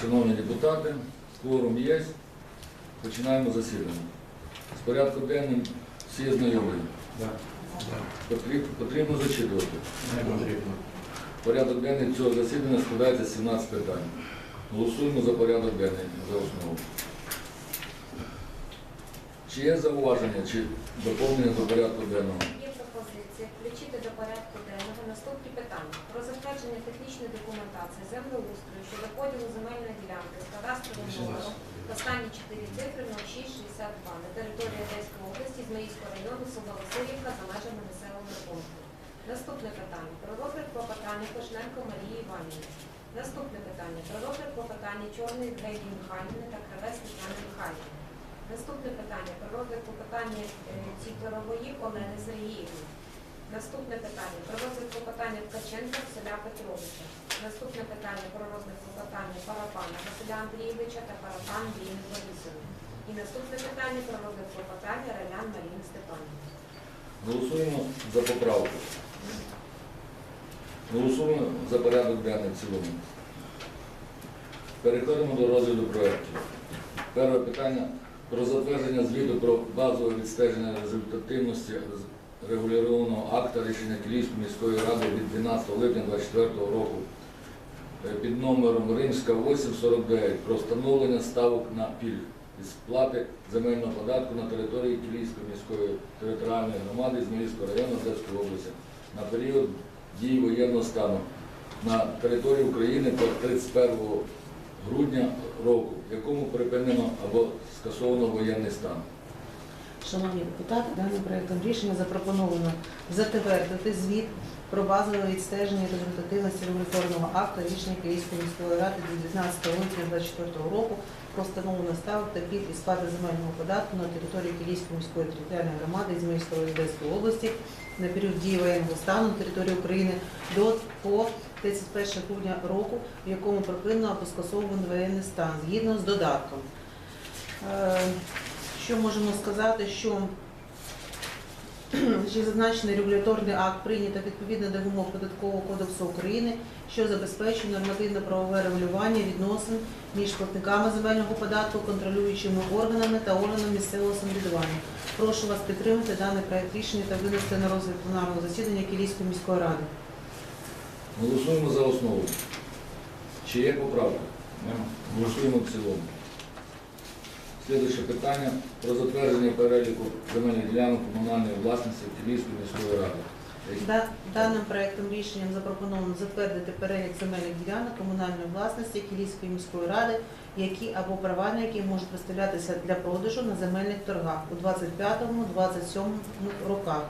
Шановні депутати, кворум є. Починаємо засідання. З порядку денним всі знайомі. Потріб- Потрібно зачитувати. Не потрібно. Порядок денний цього засідання складається 17 питань. Голосуємо за порядок денний за основу. Чи є зауваження чи доповнення до порядку денного? Є пропозиція включити до порядку наступні питання про затвердження технічної документації землеустрою щодо поділу земельної ділянки з кадастровим номером останні чотири цифри 0662 на території Одеської області з Маївського району село Васильівка за межами населеного пункту. Наступне питання про розгляд клопотання Кошненко Марії Іванівни. Наступне питання про розгляд клопотання Чорної Грегі Михайлівни та Кравець Тетяни Михайлівни. Наступне питання про розгляд клопотання е, Ціторової Олени Сергіївни. Наступне питання про розгляд клопотання Ткаченка Василя Петровича. Наступне питання про розгляд клопотання Парапана Василя Андрійовича та Парапан Діни Борисовни. І наступне питання про розгляд клопотання Ралян Маріни Степанівни. Голосуємо за поправку. Голосуємо за порядок денний в цілому. Переходимо до розгляду проєктів. Перше питання про затвердження звіту про базове відстеження результативності регулярованого акта рішення Київської міської ради від 12 липня 2024 року е, під номером Римська 849 про встановлення ставок на пільг із сплати земельного податку на території Київської міської територіальної громади Зміївського району Одеської області на період дії воєнного стану на території України по 31 грудня року, в якому припинено або скасовано воєнний стан. Шановні депутати, даним проектом рішення запропоновано затвердити звіт про базове відстеження результативності регуляторного акту рішення Київської міської ради від 19 липня 2024 року про встановлення ставок та пільг і сплати земельного податку на території Київської міської територіальної громади Ізмаїльської Одеської області на період дії воєнного стану на території України до по 31 грудня року, в якому припинено або скасовано воєнний стан, згідно з додатком. Що можемо сказати, що що зазначений регуляторний акт прийнято відповідно до вимог Податкового кодексу України, що забезпечує нормативно-правове регулювання відносин між платниками земельного податку, контролюючими органами та органами місцевого самоврядування. Прошу вас підтримати даний проект рішення та винести на розгляд пленарного засідання Київської міської ради. Голосуємо за основу. Чи є поправка? Голосуємо в цілому. Слідуюче питання про затвердження переліку земельних ділянок комунальної власності Київської міської ради. Да- Даним проектом рішенням запропоновано затвердити перелік земельних ділянок комунальної власності Київської міської ради, які або права на які можуть виставлятися для продажу на земельних торгах у 25-27 роках.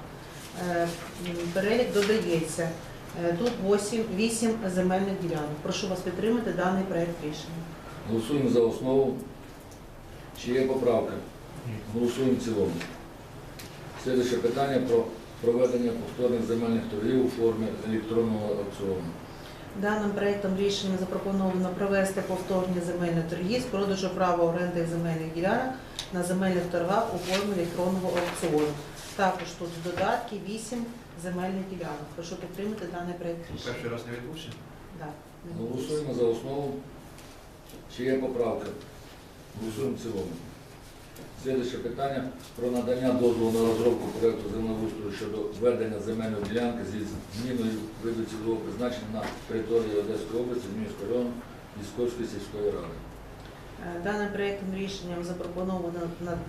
Е, Перелік додається. Е, Тут 8, 8 земельних ділянок. Прошу вас підтримати даний проект рішення. Голосуємо за основу. Чи є поправка? Голосуємо в цілому. Слідуюче питання про проведення повторних земельних торгів у формі електронного аукціону. Даним проектом рішення запропоновано провести повторні земельні торги з продажу права оренди земельних ділянок на земельних торгах у формі електронного аукціону. Також тут додатки 8 земельних ділянок. Прошу підтримати даний проект рішення. Перший раз не відбувся? Да. Голосуємо за основу. Чи є поправка? Голосуємо в цілому. Слідуюче питання про надання дозволу на розробку проєкту землеустрою щодо введення земельної ділянки зі зміною виду цільового призначення на території Одеської області, Зміївського району, Військовської сільської ради. Е, Даним проектом рішенням запропоновано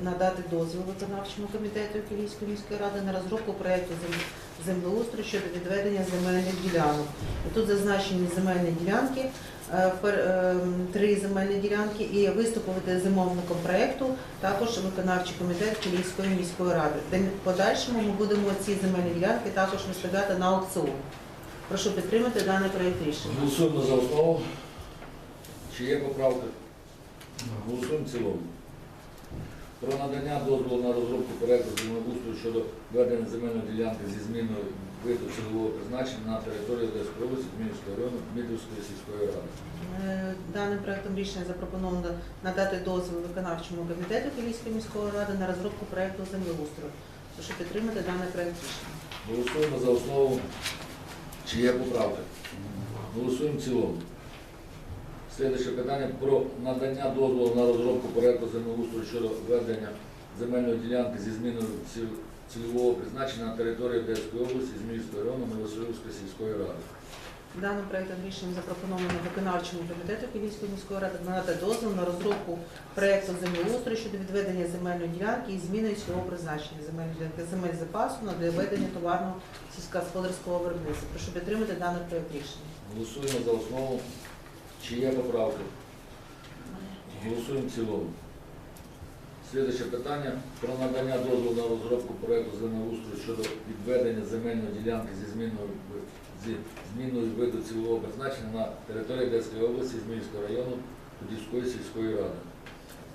надати дозвіл виконавчому комітету Київської міської ради на розробку проекту зем- землеустрою щодо відведення земельних ділянок. І тут зазначені земельні ділянки, три земельні ділянки, і виступити замовником проекту також виконавчий комітет Київської міської ради. В подальшому ми будемо ці земельні ділянки також виставляти на аукціон. Прошу підтримати даний проект рішення. Голосуємо за основу. Чи є поправка? Голосуємо в цілому. Про надання дозволу на розробку проекту землеустрою щодо введення земельної ділянки зі зміною виду цільового призначення на території Одеської області, Зміївського району, Дмитрівської сільської ради. Е, Даним проектом рішення запропоновано надати дозвіл виконавчому комітету Київської міської ради на розробку проекту землеустрою. Прошу підтримати даний проект рішення. Голосуємо за основу. Чи є поправка? Голосуємо в цілому. Слідуюче питання про надання дозволу на розробку проекту землеустрою щодо ведення земельної ділянки зі зміною цільового призначення на території Одеської області, Зміївського району, Новоселівської сільської ради. Даним проектом рішення запропоновано виконавчому комітету Київської міської ради надати дозвіл на розробку проекту землеустрою щодо відведення земельної ділянки і зміни цього призначення земельної ділянки земель запасу на для ведення товарного сільськогосподарського виробництва. Прошу підтримати даний проект рішення. Голосуємо за основу. Чи є поправки? Голосуємо в цілому. Слідуюче питання про надання дозволу на розробку проекту землеустрою щодо відведення земельної ділянки зі зміною зі зміною виду цільового призначення на території Одеської області, Зміївського району, Подільської сільської ради.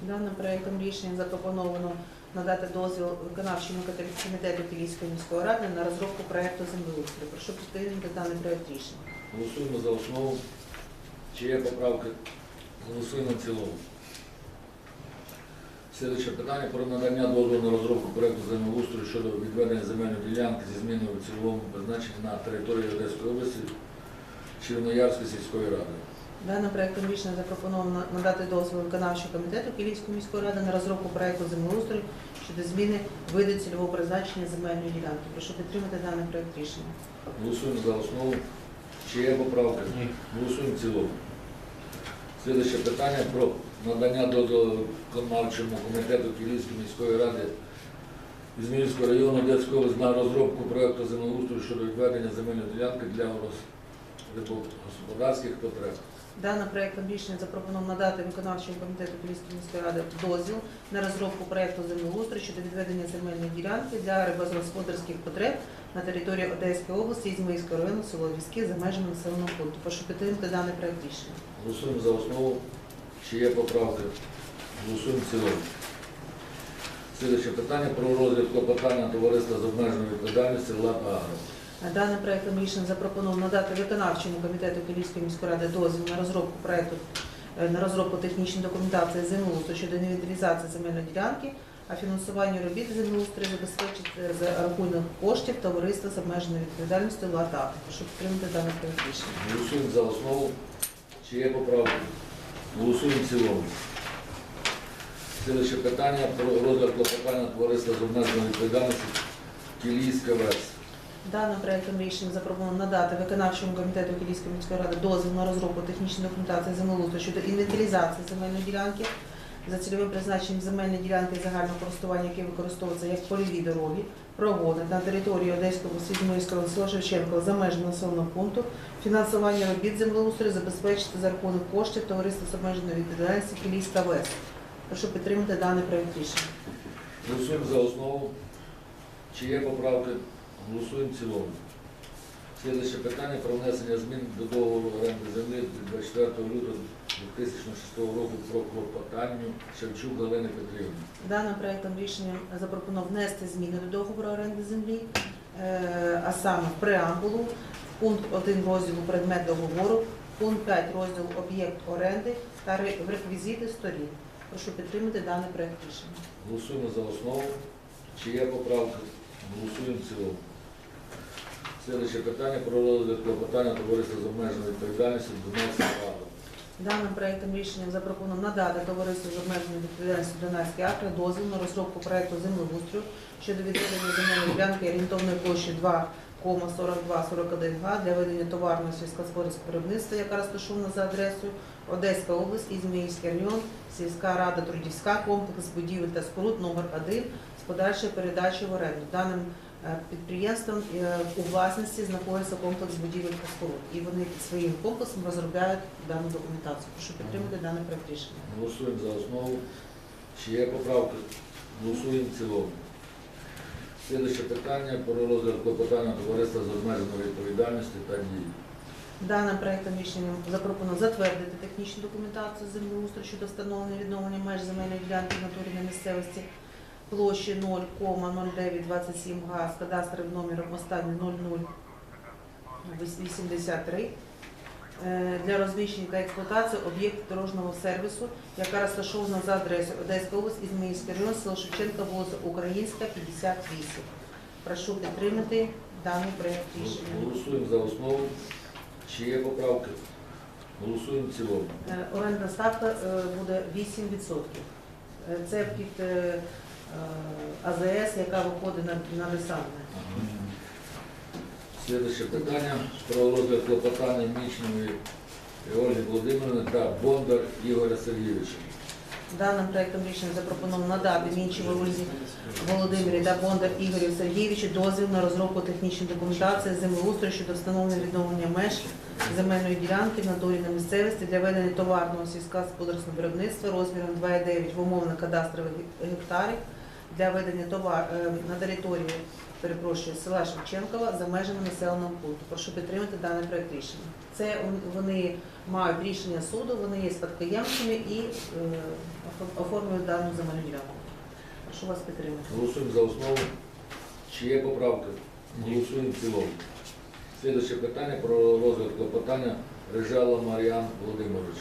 Даним проектом рішення запропоновано надати дозвіл виконавчому комітету Київської міської ради на розробку проекту землеустрою. Прошу підтримати даний проект рішення. Голосуємо за основу. Чи є поправки? Голосуємо в цілому. Слідуюче питання про надання дозволу на розробку проекту землеустрою щодо відведення земельної ділянки зі зміною в цільовому призначенні на території Одеської області Червоноярської сільської ради. Даним проектом рішення запропоновано надати дозвіл виконавчого комітету Київської міської ради на розробку проекту землеустрою щодо зміни виду цільового призначення земельної ділянки. Прошу підтримати даний проект рішення. Голосуємо за основу. Чи є поправки? Ні. Голосуємо в цілому. Слідуюче питання про надання дозволу виконавчому комітету Київської міської ради Ізмірського району Одеської на розробку проекту землеустрою щодо відведення земельної ділянки для господарських потреб. Даним проектом рішення запропоновано надати виконавчому комітету Київської міської ради дозвіл на розробку проекту землеустрою щодо відведення земельної ділянки для рибогосподарських потреб на території Одеської області Ізмаїльського району, село Візки за межами населеного пункту. Прошу підтримати даний проект рішення. Голосуємо за основу. Чи є поправки? Голосуємо в цілому. Слідуюче питання про розгляд клопотання товариства з обмеженою відповідальністю «Лад Агро». Даним проектом рішення запропоновано надати виконавчому комітету Київської міської ради дозвіл на розробку проекту е, на розробку технічної документації землеустрою щодо інвентаризації земельної ділянки, а фінансування робіт землеустрою забезпечить е, за рахунок коштів товариства з обмеженою відповідальністю ЛАТА. Прошу підтримати даний проект рішення. Голосуємо за основу. Чи є поправки? Голосуємо в цілому. Слідуюче питання про розгляд клопотання товариства з обмеженою відповідальністю Кілійська ВЕС. Даним проєктом рішення запропоновано надати виконавчому комітету Кілійської міської ради дозвіл на розробку технічної документації землеустрою щодо інвентаризації земельної ділянки за цільовим призначенням земельної ділянки загального користування, які використовуються як польові дороги, проводи на території Одеської області Зміївського села Шевченко за межами населеного пункту, фінансування робіт землеустрою забезпечити за рахунок коштів товариства з обмеженою відповідальністю Київська ВЕС. Прошу підтримати даний проект рішення. Голосуємо за основу. Чи є поправки? Голосуємо в цілому. Слідуюче питання про внесення змін до договору оренди землі від 24 лютого 2006 року про клопотанню Шевчук Галини Петрівни. Даним проектом рішення запропоновано внести зміни до договору оренди землі, е, а саме в преамбулу, в пункт 1 розділу предмет договору, пункт 5 розділ об'єкт оренди та в реквізити сторін. Прошу підтримати даний проект рішення. Голосуємо за основу. Чи є поправки? Голосуємо в цілому. Слідуюче питання про розгляд клопотання товариства з обмеженою відповідальністю Донецька Рада. Даним проектом рішення запропоновано надати товариству з обмеженою відповідальністю Донецький акр дозвіл на розробку проекту землеустрою щодо відведення земельної ділянки орієнтовної площі 2,4241 га для ведення товарного сільськогосподарського виробництва, яка розташована за адресою Одеська область, Ізмаїльський район, сільська рада Трудівська, комплекс будівель та споруд номер 1 з подальшою передачею в оренду. Даним підприємством е, у власності знаходиться комплекс будівель та споруд. І вони своїм комплексом розробляють дану документацію. Прошу підтримати даний проект рішення. Голосуємо за основу. Чи є поправки? Голосуємо в цілому. Слідуюче питання про розгляд клопотання товариства з обмеженою відповідальністю та дії. Даним проектом рішення запропоновано затвердити технічну документацію землеустрою щодо встановлення відновлення меж земельної ділянки в натурі на місцевості площі 0,0927 га з кадастровим номером останній 0083 е, для розміщення та експлуатації об'єкту дорожнього сервісу, яка розташована за адресою Одеська область, Ізмаїльський район, село Шевченка, вулиця Українська, 58. Прошу підтримати даний проект рішення. Голосуємо за основу. Чи є поправки? Голосуємо в цілому. Е, Орендна ставка е, буде 8%. Е, Це під АЗС, яка виходить на, на Лисанне. Слідуюче питання про розгляд клопотання Мічної Ольги Володимирівни та Бондар Ігоря Сергійовича. Даним проектом рішення запропоновано надати Мінчевій Ользі Володимирі та Бондар Ігорю Сергійовичу дозвіл на розробку технічної документації землеустрою щодо встановлення відновлення меж земельної ділянки в натурі на місцевості для ведення товарного сільськогосподарського виробництва розміром 2,9 в умовно кадастрових гектарів для ведення товар е, на території перепрошую, села Шевченкова за межами населеного пункту. Прошу підтримати даний проект рішення. Це вони мають рішення суду, вони є спадкоємцями і е, оформлюють дану земельну ділянку. Прошу вас підтримати. Голосуємо за основу. Чи є поправки? Голосуємо в цілому. Слідуюче питання про розгляд клопотання Режала Мар'ян Володимировича.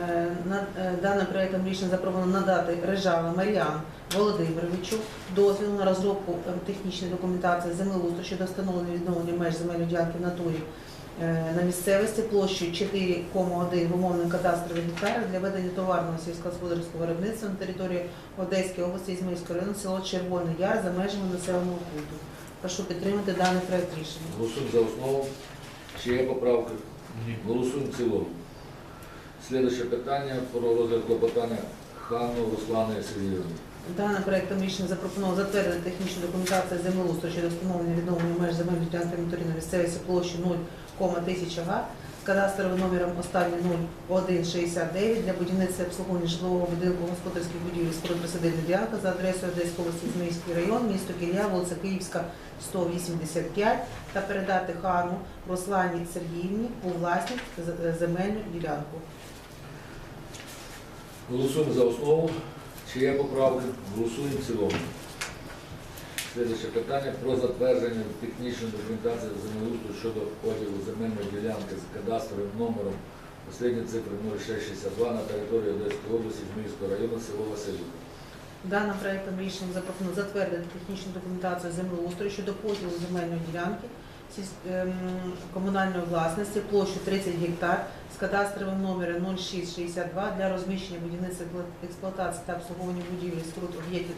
Е, на- е, Даним проектом рішення запропоновано надати Режала Мар'ян Володимировичу дозвіл на розробку е, технічної документації землеустрою щодо встановлення відновлення меж земельної ділянки в натурі е, на місцевості площею 4,1 в умовних кадастрових гектарів для ведення товарного сільськогосподарського виробництва на території Одеської області Ізмаїльського району село Червоний Яр за межами населеного пункту. Прошу підтримати даний проект рішення. Голосуємо за основу. Чи є поправки? Голосуємо в цілому. Слідуюче питання про розгляд клопотання Хану Руслани Сергіївни. Даним проектом рішення запропоновано затвердити технічну документацію землеустрою щодо встановлення відновлення меж земельної ділянки на місцевості площі 0,1000 га з кадастровим номером останній 0169 для будівництва обслуговування житлового будинку господарських будівель споруд присадибна ділянка за адресою Одеської області Зміївський район, місто Кілля, вулиця Київська, 185 та передати Хану Руслані Сергіївні у власність земельну ділянку. Голосуємо за основу. Чи є поправки? Голосуємо в цілому. Слідуюче питання про затвердження технічної документації землеустрою щодо поділу земельної ділянки з кадастровим номером останні цифри 0662 на території Одеської області, Зміївського району, село Василівка. Даним проектом рішення затвердити технічну документацію землеустрою щодо поділу земельної ділянки комунальної власності площу 30 гектар з кадастровим номером 0662 для розміщення будівництва експлуатації та обслуговування будівлі споруд об'єктів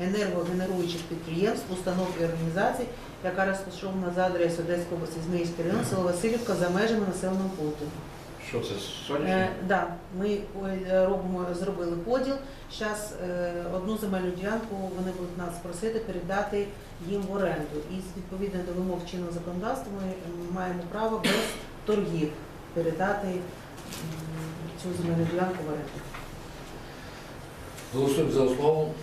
енергогенеруючих підприємств, установ і організацій, яка розташована за адресою Одеської області Зміївський район, село Васильівка за межами населеного пункту. Що це, Е, да, ми е, робимо, зробили поділ. Зараз одну земельну ділянку вони будуть нас просити передати їм в оренду. І відповідно до вимог чинного законодавства ми маємо право без торгів передати цю земельну ділянку в оренду. Голосуємо за основу.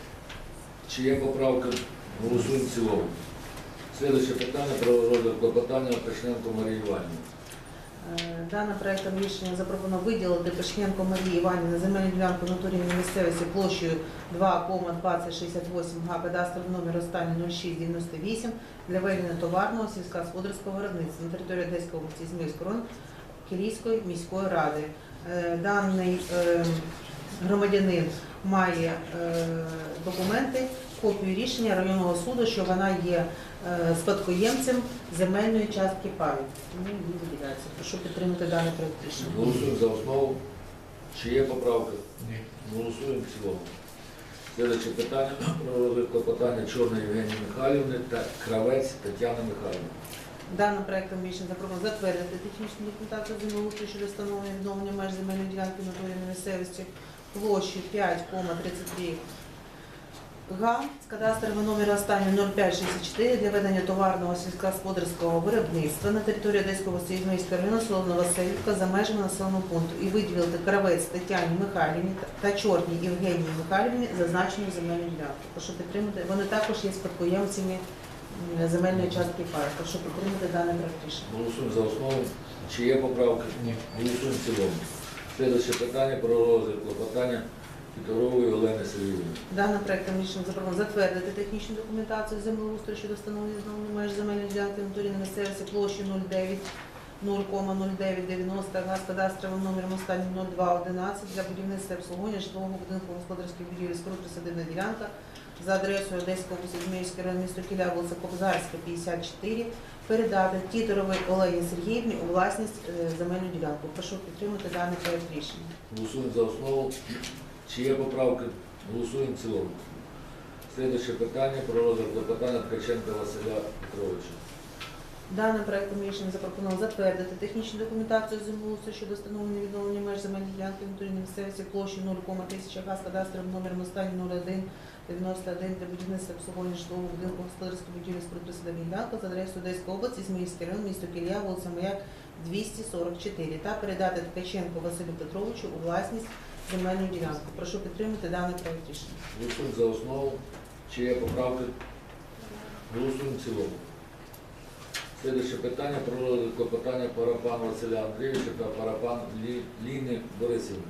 Чи є поправки? Голосуємо в цілому. Слідуюче питання про розгляд клопотання Пешненко Марії Іванівни. Е, Даним проектом рішення запропоновано виділити Пешненко Марії Іванівні на земельну ділянку в місцевості площею 2,2068 га кадастровий номер останній 0698 для ведення товарного сільськогосподарського виробництва на території Одеської області Зміївського району Кілійської міської ради. Е, Даний е, громадянин має документи, копію рішення районного суду, що вона є е, спадкоємцем земельної частки паю. Тому їй виділяється. Прошу підтримати даний проект рішення. Голосуємо за основу. Чи є поправки? Ні. Голосуємо в цілому. Слідуюче питання про клопотання Чорної Євгенії Михайлівни та Кравець Тетяни Михайлівни. Даним проектом рішення запропоновано затвердити технічну документацію землеустрою щодо встановлення відновлення меж земельної ділянки на території місцевості площі 5,33 га з кадастровим номером останній 0564 для ведення товарного сільськогосподарського виробництва на території Одеської області Ізмаїльського району село Новоселівка за межами населеного пункту і виділити Кравець Тетяні Михайлівні та Чорній Євгенії Михайлівні зазначені земельні ділянки. Прошу підтримати. Вони також є спадкоємцями земельної частки паю. Прошу підтримати проект рішення. Голосуємо за основу. Чи є поправки? Ні. Голосуємо в цілому. Слідуюче питання про розгляд клопотання Тітарової Олени Сергіївни. Даним проектом рішення запропоновано затвердити технічну документацію землеустрою щодо встановлення знову меж земельної ділянки натурі на місцевості площі 09 0,0990 га кадастровим номером останнім 0211 для будівництва обслуговування житлового будинку господарських будівель споруд присадибна ділянка за адресою Одеського Зміївський район місто Кіля, вулиця Кобзарська, 54, передати Тіторовій Олені Сергіївні у власність е, земельну ділянку. Прошу підтримати даний проект рішення. Голосуємо за основу. Чи є поправки? Голосуємо в цілому. Слідуюче питання про розгляд запитання Ткаченка Василя Петровича. Даним проектом рішення запропоновано затвердити технічну документацію землеустрою щодо встановлення відновлення меж земельної ділянки внутрішньої місцевості площі 0,1000 га з кадастровим номером останній 01 91 для будівництва обслуговування житлового будинку господарської будівлі з присадибної ділянки за адресою Одеської області, Зміївський район, місто Кілія, вулиця Маяк, 244 та передати Ткаченку Василю Петровичу у власність земельну ділянку. Прошу підтримати даний проект рішення. Голосуємо за основу. Чи є поправки? Голосуємо в цілому. Слідуюче питання про розгляд клопотання Парапан Василя Андрійовича та Парапан Лі- Ліни Борисівни.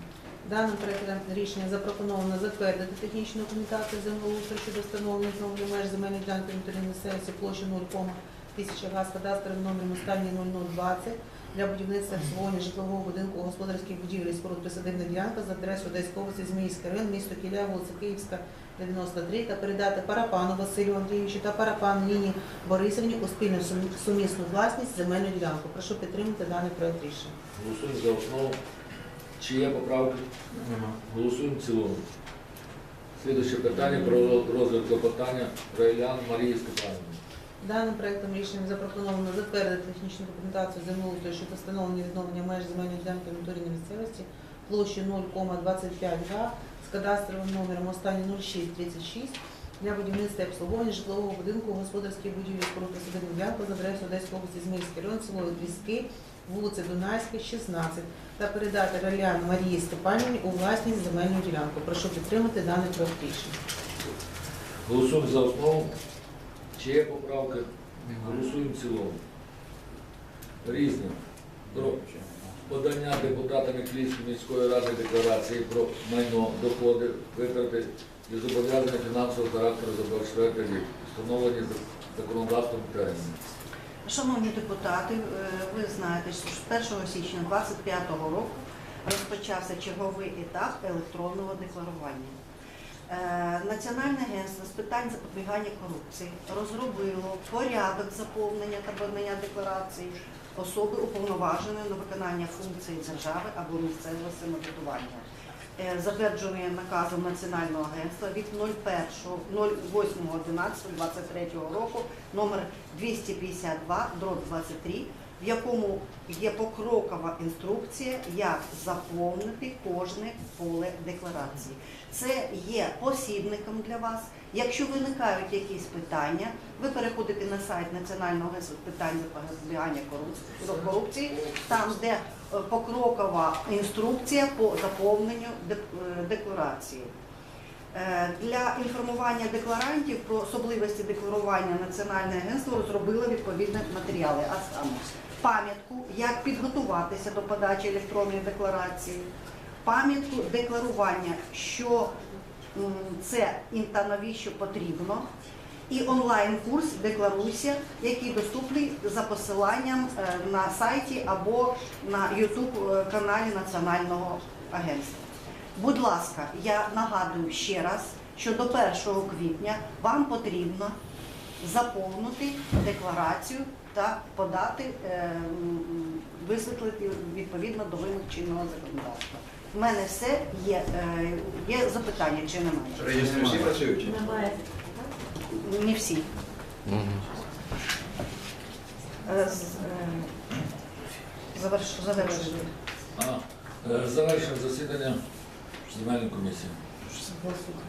Даним проектом рішення запропоновано затвердити технічну документацію землеустрою щодо встановлення знову меж земельної ділянки внутрішньої місцевості площі 0,1000 га з кадастровим номером останній 0020 для будівництва обслуговування житлового будинку господарських будівель і споруд присадибна ділянка за адресою Одеської області, Зміївський район, місто Кіля, вулиця Київська, 93 та передати Парапану Василю Андрійовичу та Парапан Ліні Борисівні у спільну сумісну власність земельну ділянку. Прошу підтримати даний проект рішення. Голосуємо за основу. Чи є поправки? Голосуємо в цілому. Слідуюче питання про розгляд клопотання Райлян Марії Степанівни. Даним проектом рішенням запропоновано затвердити технічну документацію землеустрою щодо встановлення відновлення меж земельної ділянки внутрішньої місцевості площі 0,25 га з кадастровим номером останній 0636 для будівництва і обслуговування житлового будинку господарських будівлі споруд присадибних ділянки за адресою Одеської області Зміївський район, село Ліски, вулиця Дунайська, 16 та передати Ралян Марії Степанівні у власність земельну ділянку. Прошу підтримати даний проект рішення. Голосуємо за основу. Чи є поправки? Голосуємо в цілому. Різне. Про подання депутатами Київської міської ради декларації про майно, доходи, витрати і зобов'язання фінансового характеру за 24 рік, встановлені законодавством України. Шановні депутати, е, ви знаєте, що з 1 січня 2025 року розпочався черговий етап електронного декларування. Е, Національне агентство з питань запобігання корупції розробило порядок заповнення та подання декларації особи уповноваженої на виконання функцій держави або місцевого самоврядування. Е, Затверджений наказом Національного агентства від 08.11.23 року номер 252 23, в якому є покрокова інструкція, як заповнити кожне поле декларації. Це є посібником для вас. Якщо виникають якісь питання, ви переходите на сайт Національного агентства питань запобігання корупції- там де е, покрокова інструкція по заповненню е, декларації. Е, Для інформування декларантів про особливості декларування Національне агентство розробило відповідні матеріали, а саме пам'ятку, як підготуватися до подачі електронної декларації, пам'ятку декларування, що це і та навіщо потрібно, і онлайн-курс Декларуйся, який доступний за посиланням е, на сайті або на YouTube каналі Національного агентства. Будь ласка, я нагадую ще раз, що до 1 квітня вам потрібно заповнити декларацію та подати, е, висвітлити відповідно до вимог чинного законодавства. У мене все є. Е, Є запитання чи немає? Реєстри всі працюють? Не всі. Е, з- е, Завершую. Е, засідання земельної комісії. Голосуйте.